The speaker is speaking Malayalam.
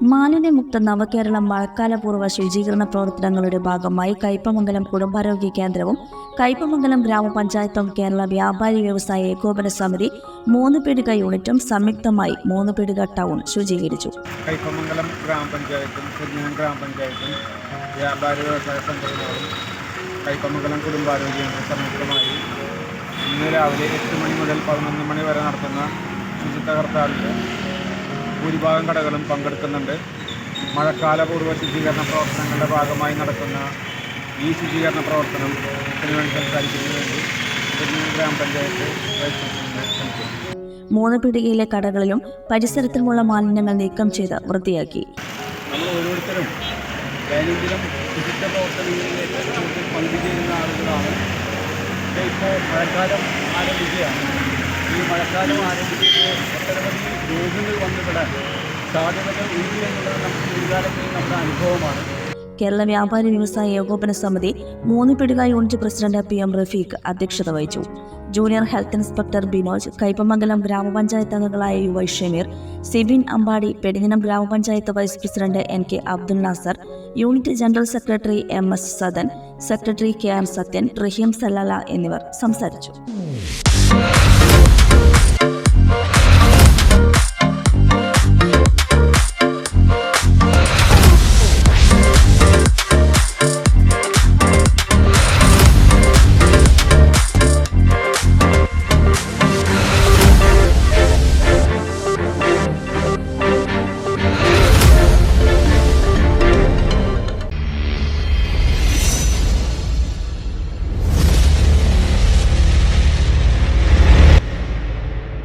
മാലിന്യമുക്ത നവകേരളം മഴക്കാലപൂർവ ശുചീകരണ പ്രവർത്തനങ്ങളുടെ ഭാഗമായി കയ്പമംഗലം കുടുംബാരോഗ്യ കേന്ദ്രവും കയ്പമംഗലം ഗ്രാമപഞ്ചായത്തും കേരള വ്യാപാരി വ്യവസായ ഏകോപന സമിതി മൂന്ന് പീടിക യൂണിറ്റും സംയുക്തമായി മൂന്ന് പീടിക ടൗൺ ശുചീകരിച്ചു. കൈപ്പമംഗലം ഗ്രാമപഞ്ചായത്തും ഗ്രാമപഞ്ചായത്തും വ്യാപാരി വ്യവസായ സംഘടനകളും കൈപ്പമംഗലം കുടുംബാരോഗ്യ സംയുക്തമായി ഇന്ന് രാവിലെ എട്ട് മണി മുതൽ പതിനൊന്ന് മണി വരെ നടത്തുന്ന ശുചിത്വ ഹർത്താലിൽ ഭൂരിഭാഗം കടകളും പങ്കെടുക്കുന്നുണ്ട്. മഴക്കാലപൂർവ ശുചീകരണ പ്രവർത്തനങ്ങളുടെ ഭാഗമായി നടക്കുന്ന ഈ ശുചീകരണ പ്രവർത്തനം വേണ്ടി സംസാരിക്കുന്നതിന് വേണ്ടി ഗ്രാമപഞ്ചായത്ത് മൂന്ന് പീടികയിലെ കടകളിലും പരിസരത്തുമുള്ള മാലിന്യങ്ങൾ നീക്കം ചെയ്ത് വൃത്തിയാക്കി. നമ്മൾ ഓരോരുത്തരും ദൈനംദിനം ശുചിത്വ പ്രവർത്തനങ്ങളിലേക്ക് പങ്കുചേരുന്ന ആളുകളാണ്. ഇപ്പോൾ മഴക്കാലം ആരംഭിക്കുകയാണ്. ഈ മഴക്കാലം ആരംഭിച്ചിട്ട് ഒട്ടനവധി രോഗങ്ങൾ വന്നുവിടാൻ സാധ്യതകൾ ഉണ്ട് എന്നുള്ളത് നമുക്ക് മുൻകാലത്തിൽ നമ്മുടെ അനുഭവമാണ്. കേരള വ്യാപാരി വ്യവസായ ഏകോപന സമിതി മൂന്ന് പിടുക unit president P M Rafeeq അധ്യക്ഷത വഹിച്ചു. Junior health inspector Binoj Kaipamangalam grama panchayat അംഗങ്ങളായ U Y Shameer Sibin Ambadi പെടിഞ്ഞനം grama panchayat vice president N K Abdul Nasar unit general secretary M S Sadan secretary K R Sathyan Raheem Sallala എന്നിവർ സംസാരിച്ചു. Thank you